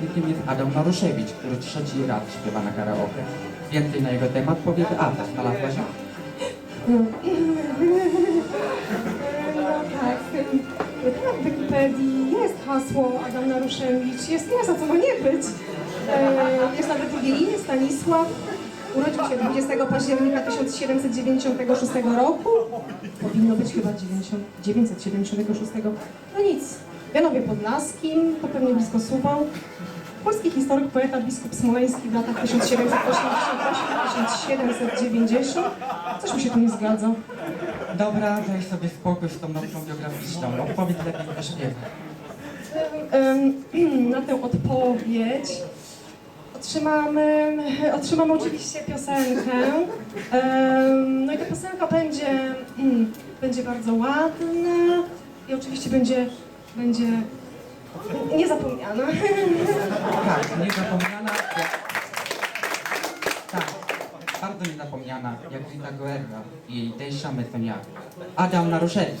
uczestnikiem jest Adam Maruszewicz, który trzeci raz śpiewa na karaoke. Więcej na jego temat powie Beata. Znalazłaś ją? No tak, tam w Wikipedii jest hasło Adam Naruszewicz, jest miasto, co ma nie być. E, Jest nawet drugie imię, Stanisław. Urodził się 20 października 1796 roku. Powinno być chyba 90, 976. No nic, w Janowie Podlaskim, to pewnie blisko Suwał. Polski historyk, poeta, biskup smoleński w latach 1788-1790. Coś mi się tu nie zgadza. Dobra, daj sobie spokój z tą nauką biograficzną. Opowiedz lepiej śpiewie. Em, na tę odpowiedź otrzymamy, otrzymamy oczywiście piosenkę. No i ta piosenka będzie, mm, będzie bardzo ładna i oczywiście będzie, będzie niezapomniana. Tak, niezapomniana. Tak, bardzo niezapomniana jak Rita Guerra i jej Dejsza Metonia. Adam Naruszewicz.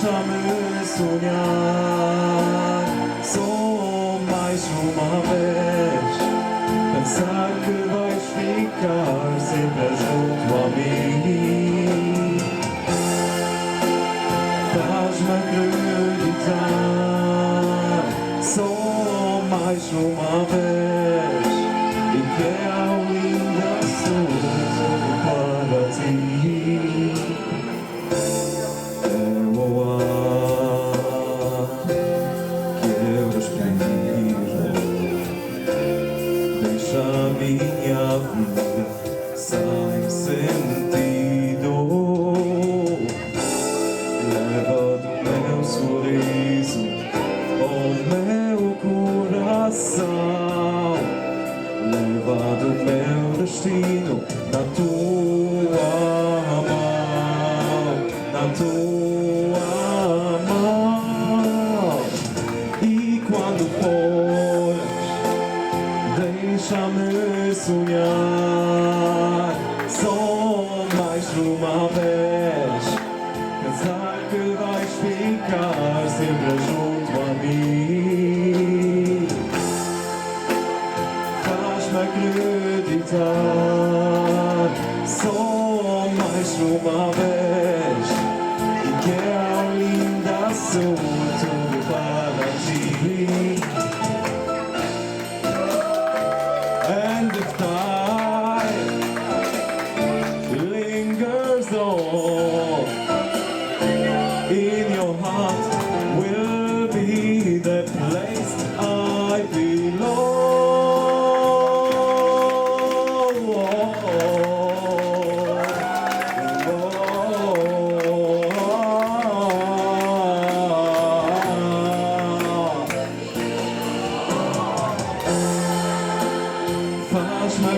deixa-me sonhar. Só mais uma vez, pensar que vais ficar sempre junto a mim. Faz-me acreditar só mais uma vez minha vida sem sentido. Leva do meu sorriso ao meu coração. Leva do meu destino na tua acreditar só mais uma vez que a linda sou And if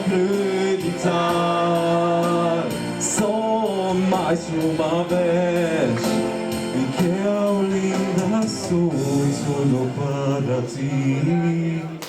Acreditar só mais uma vez e que eu linda sou tudo para ti.